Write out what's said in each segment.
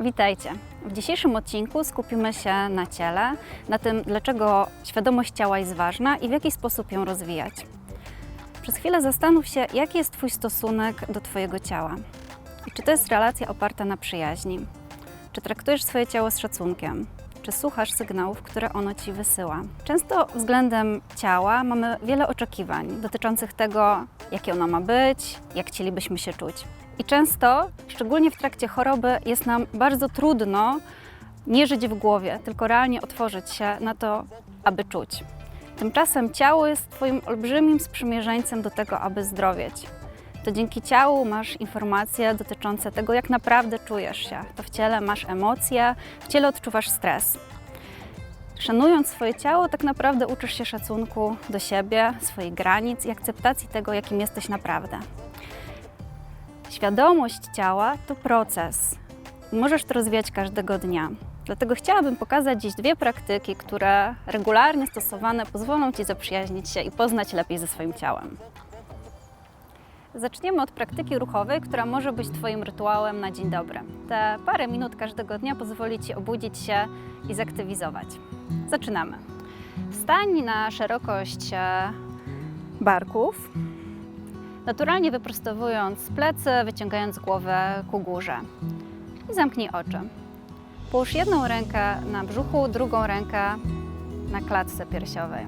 Witajcie. W dzisiejszym odcinku skupimy się na ciele, na tym, dlaczego świadomość ciała jest ważna i w jaki sposób ją rozwijać. Przez chwilę zastanów się, jaki jest Twój stosunek do Twojego ciała. Czy to jest relacja oparta na przyjaźni? Czy traktujesz swoje ciało z szacunkiem? Czy słuchasz sygnałów, które ono Ci wysyła? Często względem ciała mamy wiele oczekiwań dotyczących tego, jakie ono ma być, jak chcielibyśmy się czuć. I często, szczególnie w trakcie choroby, jest nam bardzo trudno nie żyć w głowie, tylko realnie otworzyć się na to, aby czuć. Tymczasem ciało jest Twoim olbrzymim sprzymierzeńcem do tego, aby zdrowieć. To dzięki ciału masz informacje dotyczące tego, jak naprawdę czujesz się. To w ciele masz emocje, w ciele odczuwasz stres. Szanując swoje ciało, tak naprawdę uczysz się szacunku do siebie, swoich granic i akceptacji tego, jakim jesteś naprawdę. Świadomość ciała to proces. Możesz to rozwijać każdego dnia. Dlatego chciałabym pokazać dziś dwie praktyki, które regularnie stosowane pozwolą Ci zaprzyjaźnić się i poznać lepiej ze swoim ciałem. Zaczniemy od praktyki ruchowej, która może być Twoim rytuałem na dzień dobry. Te parę minut każdego dnia pozwoli Ci obudzić się i zaktywizować. Zaczynamy. Wstań na szerokość e, barków, naturalnie wyprostowując plecy, wyciągając głowę ku górze. I zamknij oczy. Połóż jedną rękę na brzuchu, drugą rękę na klatce piersiowej.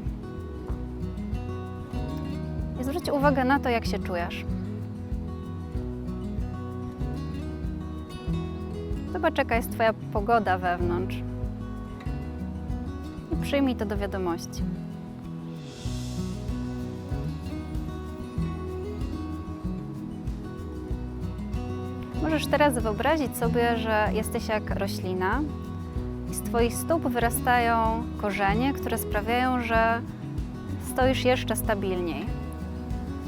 I zwróć uwagę na to, jak się czujesz. Zobacz, jaka jest Twoja pogoda wewnątrz. I przyjmij to do wiadomości. Możesz teraz wyobrazić sobie, że jesteś jak roślina i z Twoich stóp wyrastają korzenie, które sprawiają, że stoisz jeszcze stabilniej,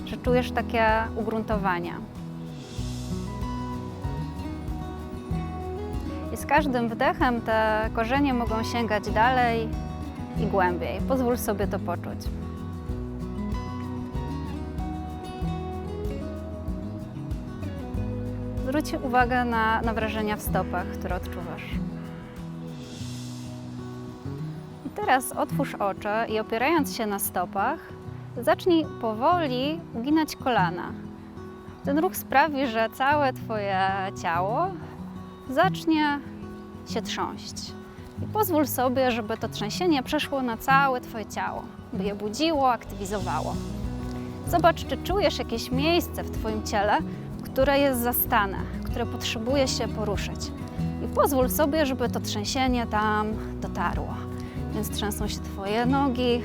że czujesz takie ugruntowania. Z każdym wdechem te korzenie mogą sięgać dalej i głębiej. Pozwól sobie to poczuć. Zwróć uwagę na, na wrażenia w stopach, które odczuwasz. I teraz otwórz oczy i opierając się na stopach, zacznij powoli uginać kolana. Ten ruch sprawi, że całe Twoje ciało zacznie się trząść. I pozwól sobie, żeby to trzęsienie przeszło na całe Twoje ciało, by je budziło, aktywizowało. Zobacz, czy czujesz jakieś miejsce w Twoim ciele, które jest zastane, które potrzebuje się poruszyć. I pozwól sobie, żeby to trzęsienie tam dotarło. Więc trzęsą się Twoje nogi,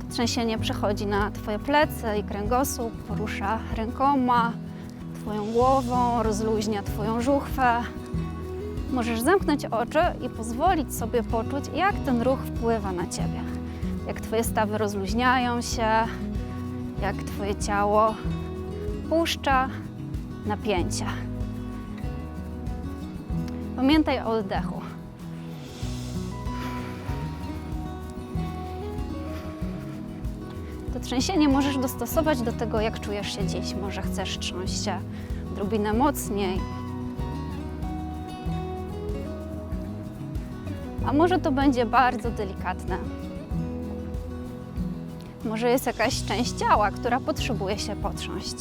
to trzęsienie przechodzi na Twoje plecy i kręgosłup, porusza rękoma, Twoją głową, rozluźnia Twoją żuchwę. Możesz zamknąć oczy i pozwolić sobie poczuć, jak ten ruch wpływa na Ciebie. Jak Twoje stawy rozluźniają się, jak Twoje ciało puszcza napięcia. Pamiętaj o oddechu. Trzęsienie możesz dostosować do tego, jak czujesz się dziś. Może chcesz trząść się odrobinę mocniej. A może to będzie bardzo delikatne. Może jest jakaś część ciała, która potrzebuje się potrząść.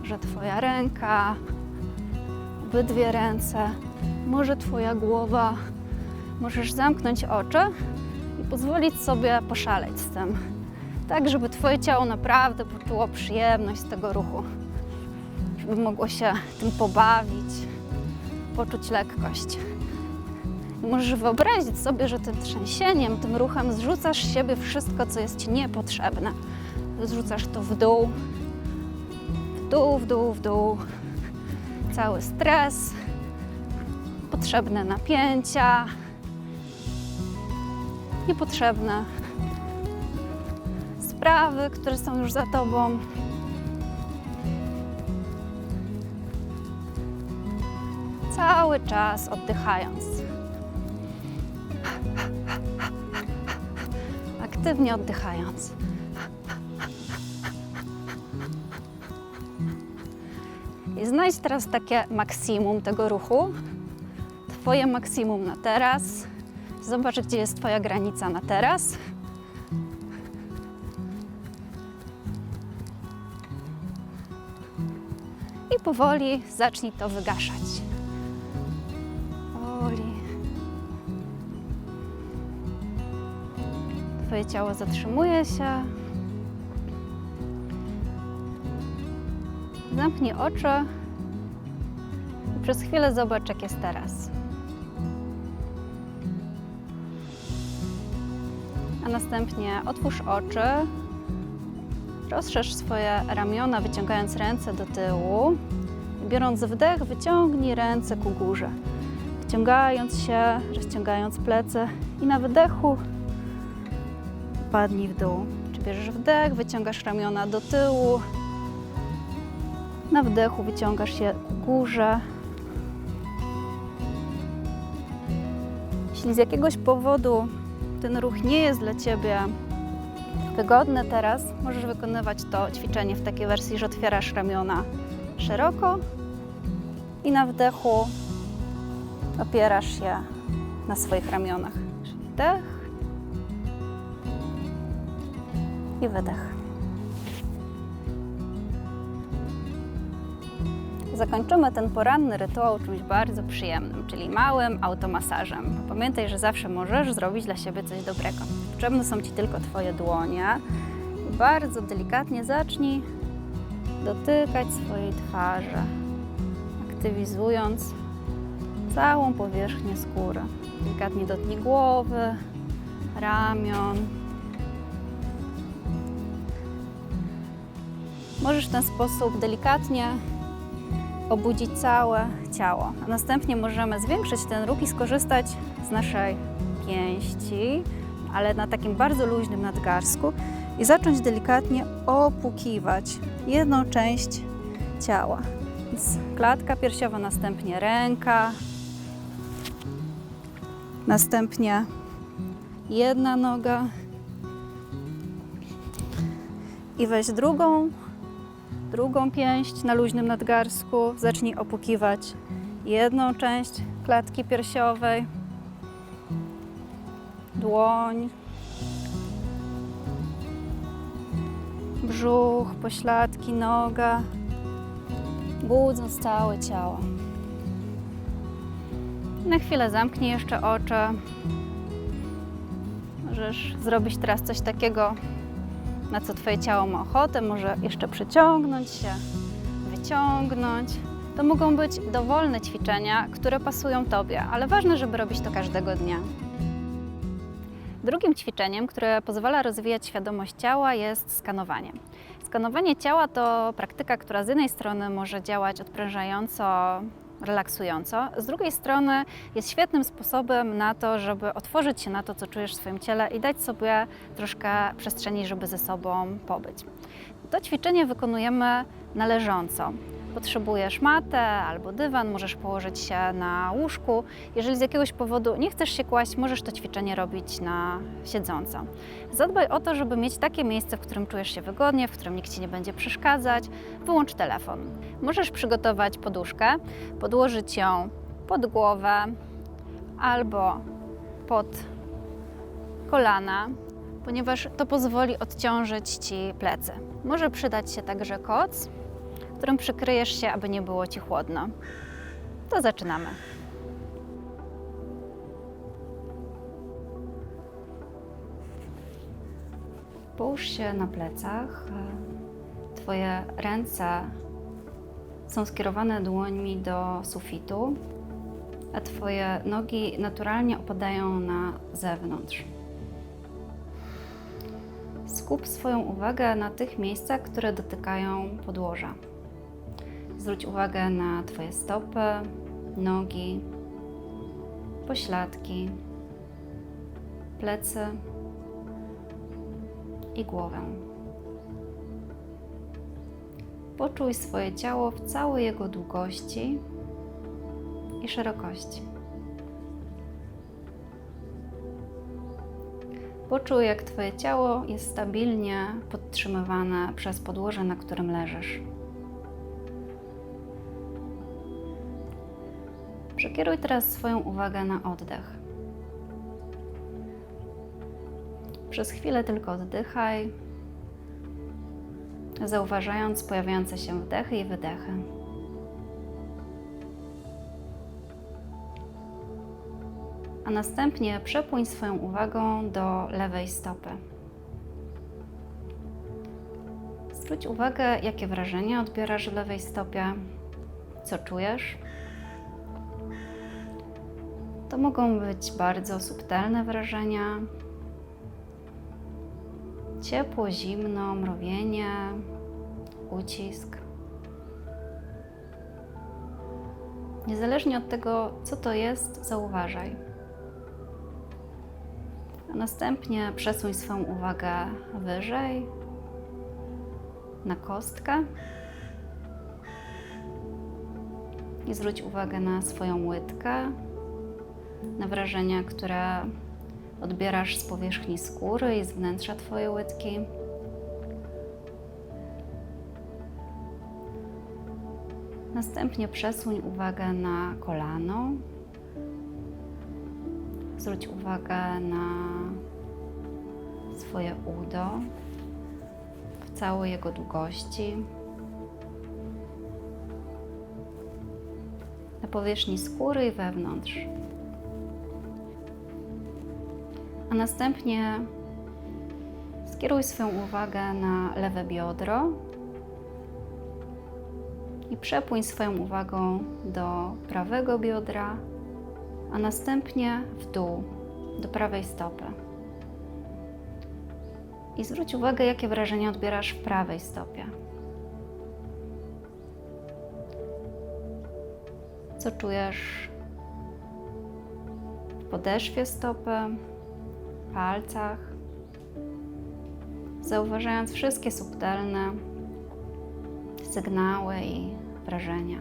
Może Twoja ręka, obydwie ręce, może Twoja głowa. Możesz zamknąć oczy i pozwolić sobie poszaleć z tym, tak żeby Twoje ciało naprawdę poczuło przyjemność z tego ruchu, żeby mogło się tym pobawić, poczuć lekkość. I możesz wyobrazić sobie, że tym trzęsieniem, tym ruchem zrzucasz z siebie wszystko, co jest Ci niepotrzebne. Zrzucasz to w dół, w dół, w dół, w dół. Cały stres, potrzebne napięcia, niepotrzebne sprawy, które są już za Tobą. Cały czas oddychając. Aktywnie oddychając. I znajdź teraz takie maksimum tego ruchu. Twoje maksimum na teraz. Zobacz, gdzie jest Twoja granica na teraz. Powoli zacznij to wygaszać. Powoli. Twoje ciało zatrzymuje się. Zamknij oczy i przez chwilę zobacz, jak jest teraz. A następnie otwórz oczy, rozszerz swoje ramiona, wyciągając ręce do tyłu. Biorąc wdech, wyciągnij ręce ku górze, wciągając się, rozciągając plecy i na wydechu padnij w dół. Czy bierzesz wdech, wyciągasz ramiona do tyłu, na wdechu wyciągasz się ku górze. Jeśli z jakiegoś powodu ten ruch nie jest dla Ciebie wygodny teraz, możesz wykonywać to ćwiczenie w takiej wersji, że otwierasz ramiona szeroko i na wdechu opierasz się na swoich ramionach. Czyli wdech i wydech. Zakończymy ten poranny rytuał czymś bardzo przyjemnym, czyli małym automasażem. Pamiętaj, że zawsze możesz zrobić dla siebie coś dobrego. Potrzebne są Ci tylko Twoje dłonie. Bardzo delikatnie zacznij dotykać swojej twarzy, aktywizując całą powierzchnię skóry. Delikatnie dotknij głowy, ramion. Możesz w ten sposób delikatnie obudzić całe ciało. A następnie możemy zwiększyć ten ruch i skorzystać z naszej pięści, ale na takim bardzo luźnym nadgarstku i zacząć delikatnie opukiwać jedną część ciała. Więc klatka piersiowa, następnie ręka, następnie jedna noga i weź drugą drugą pięść na luźnym nadgarstku. Zacznij opukiwać jedną część klatki piersiowej, dłoń, brzuch, pośladki, noga, budząc całe ciało. Na chwilę zamknij jeszcze oczy. Możesz zrobić teraz coś takiego, na co Twoje ciało ma ochotę, może jeszcze przyciągnąć się, wyciągnąć. To mogą być dowolne ćwiczenia, które pasują Tobie, ale ważne, żeby robić to każdego dnia. Drugim ćwiczeniem, które pozwala rozwijać świadomość ciała, jest skanowanie. Skanowanie ciała to praktyka, która z jednej strony może działać odprężająco, relaksująco, z drugiej strony jest świetnym sposobem na to, żeby otworzyć się na to, co czujesz w swoim ciele i dać sobie troszkę przestrzeni, żeby ze sobą pobyć. To ćwiczenie wykonujemy należąco. Potrzebujesz matę albo dywan, możesz położyć się na łóżku. Jeżeli z jakiegoś powodu nie chcesz się kłaść, możesz to ćwiczenie robić na siedząco. Zadbaj o to, żeby mieć takie miejsce, w którym czujesz się wygodnie, w którym nikt ci nie będzie przeszkadzać. Wyłącz telefon. Możesz przygotować poduszkę, podłożyć ją pod głowę albo pod kolana, ponieważ to pozwoli odciążyć ci plecy. Może przydać się także koc, którym przykryjesz się, aby nie było ci chłodno. To zaczynamy. Połóż się na plecach. Twoje ręce są skierowane dłońmi do sufitu, a Twoje nogi naturalnie opadają na zewnątrz. Skup swoją uwagę na tych miejscach, które dotykają podłoża. Zwróć uwagę na Twoje stopy, nogi, pośladki, plecy i głowę. Poczuj swoje ciało w całej jego długości i szerokości. Poczuj, jak Twoje ciało jest stabilnie podtrzymywane przez podłoże, na którym leżysz. Przekieruj teraz swoją uwagę na oddech. Przez chwilę tylko oddychaj, zauważając pojawiające się wdechy i wydechy. A następnie przepłyń swoją uwagą do lewej stopy. Zwróć uwagę, jakie wrażenia odbierasz w lewej stopie, co czujesz. To mogą być bardzo subtelne wrażenia, ciepło, zimno, mrowienie, ucisk. Niezależnie od tego, co to jest, zauważaj. A następnie przesuń swoją uwagę wyżej na kostkę i zwróć uwagę na swoją łydkę, na wrażenia, które odbierasz z powierzchni skóry i z wnętrza Twojej łydki. Następnie przesuń uwagę na kolano. Zwróć uwagę na swoje udo w całej jego długości. Na powierzchni skóry i wewnątrz. A następnie skieruj swoją uwagę na lewe biodro i przepłyń swoją uwagą do prawego biodra, a następnie w dół, do prawej stopy. I zwróć uwagę, jakie wrażenia odbierasz w prawej stopie. Co czujesz w podeszwie stopy, palcach, zauważając wszystkie subtelne sygnały i wrażenia.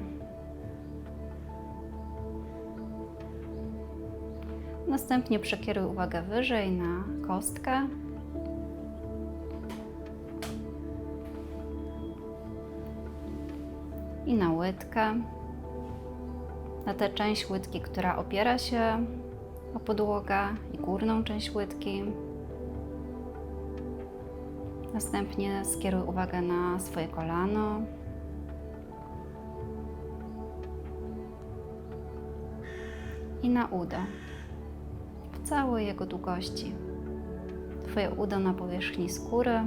Następnie przekieruj uwagę wyżej na kostkę. I na łydkę, na tę część łydki, która opiera się o podłogę i górną część łydki. Następnie skieruj uwagę na swoje kolano. I na udo w całej jego długości. Twoje udo na powierzchni skóry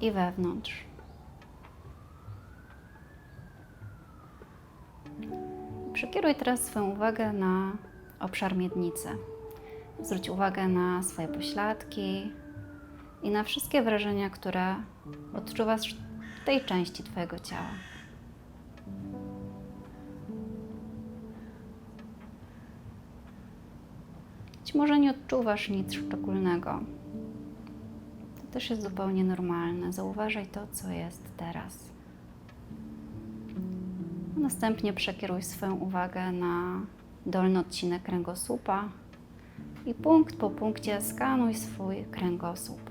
i wewnątrz. Przekieruj teraz swoją uwagę na obszar miednicy. Zwróć uwagę na swoje pośladki i na wszystkie wrażenia, które odczuwasz w tej części Twojego ciała. Być może nie odczuwasz nic szczególnego. To też jest zupełnie normalne. Zauważaj to, co jest teraz. Następnie przekieruj swoją uwagę na dolny odcinek kręgosłupa i punkt po punkcie skanuj swój kręgosłup.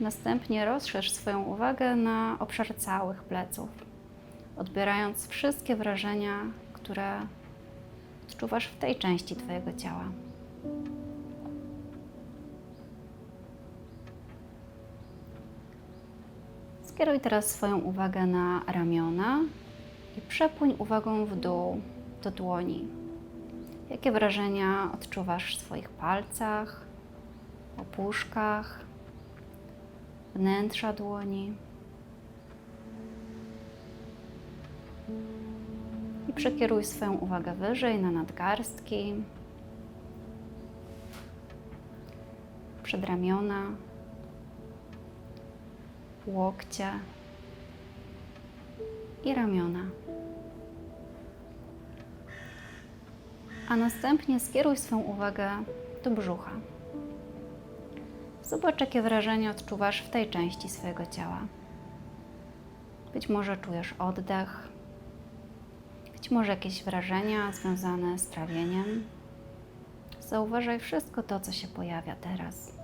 Następnie rozszerz swoją uwagę na obszar całych pleców, odbierając wszystkie wrażenia, które odczuwasz w tej części Twojego ciała. Skieruj teraz swoją uwagę na ramiona i przepłyń uwagą w dół do dłoni. Jakie wrażenia odczuwasz w swoich palcach, opuszkach, wnętrza dłoni? I przekieruj swoją uwagę wyżej na nadgarstki, przedramiona, łokcie i ramiona. A następnie skieruj swoją uwagę do brzucha. Zobacz, jakie wrażenie odczuwasz w tej części swojego ciała. Być może czujesz oddech, być może jakieś wrażenia związane z trawieniem. Zauważaj wszystko to, co się pojawia teraz.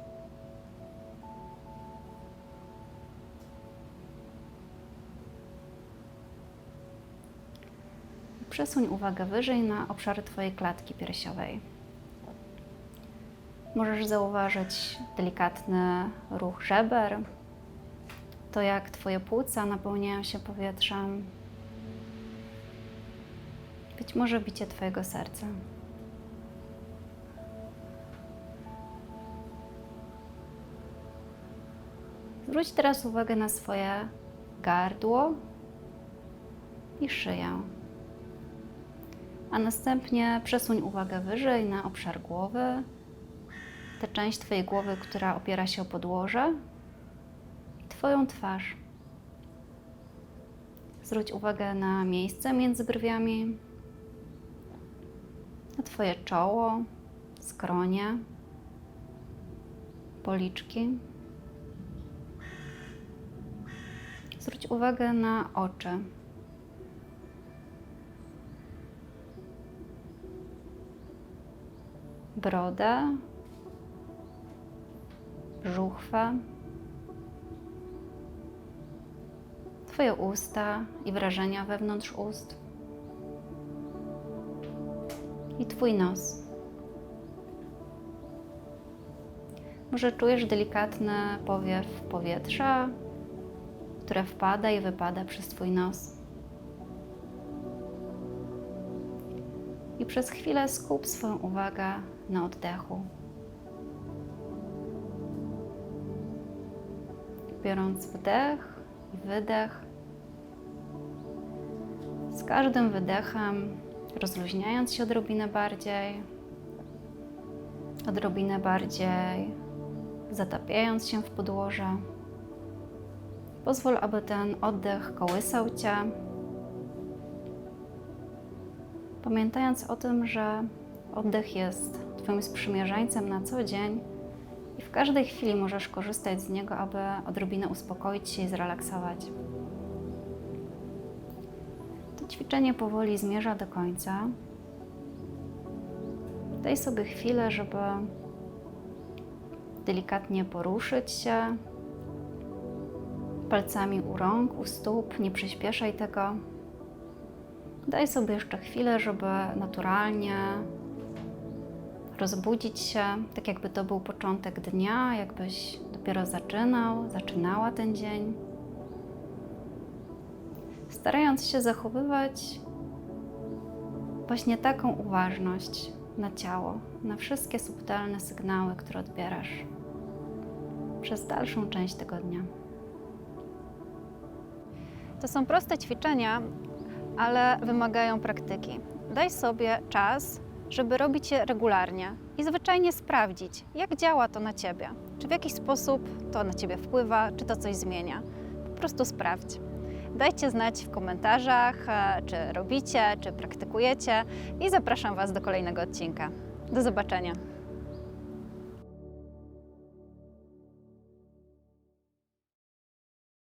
Przesuń uwagę wyżej na obszary Twojej klatki piersiowej. Możesz zauważyć delikatny ruch żeber, to jak Twoje płuca napełniają się powietrzem, być może bicie Twojego serca. Zwróć teraz uwagę na swoje gardło i szyję. A następnie przesuń uwagę wyżej na obszar głowy, tę część Twojej głowy, która opiera się o podłoże, i Twoją twarz. Zwróć uwagę na miejsce między brwiami, na Twoje czoło, skronie, policzki. Zwróć uwagę na oczy. Brodę, żuchwę, Twoje usta i wrażenia wewnątrz ust i Twój nos. Może czujesz delikatny powiew powietrza, które wpada i wypada przez Twój nos. I przez chwilę skup swoją uwagę na oddechu. Biorąc wdech i wydech, z każdym wydechem rozluźniając się odrobinę bardziej, odrobinę bardziej zatapiając się w podłoże. Pozwól, aby ten oddech kołysał Cię, pamiętając o tym, że oddech jest Twoim sprzymierzeńcem na co dzień i w każdej chwili możesz korzystać z niego, aby odrobinę uspokoić się i zrelaksować. To ćwiczenie powoli zmierza do końca. Daj sobie chwilę, żeby delikatnie poruszyć się, palcami u rąk, u stóp, nie przyspieszaj tego. Daj sobie jeszcze chwilę, żeby naturalnie rozbudzić się, tak jakby to był początek dnia, jakbyś dopiero zaczynał, zaczynała ten dzień. Starając się zachowywać właśnie taką uważność na ciało, na wszystkie subtelne sygnały, które odbierasz przez dalszą część tego dnia. To są proste ćwiczenia, ale wymagają praktyki. Daj sobie czas, żeby robić je regularnie i zwyczajnie sprawdzić, jak działa to na ciebie. Czy w jakiś sposób to na ciebie wpływa, czy to coś zmienia. Po prostu sprawdź. Dajcie znać w komentarzach, e, czy robicie, czy praktykujecie i zapraszam Was do kolejnego odcinka. Do zobaczenia.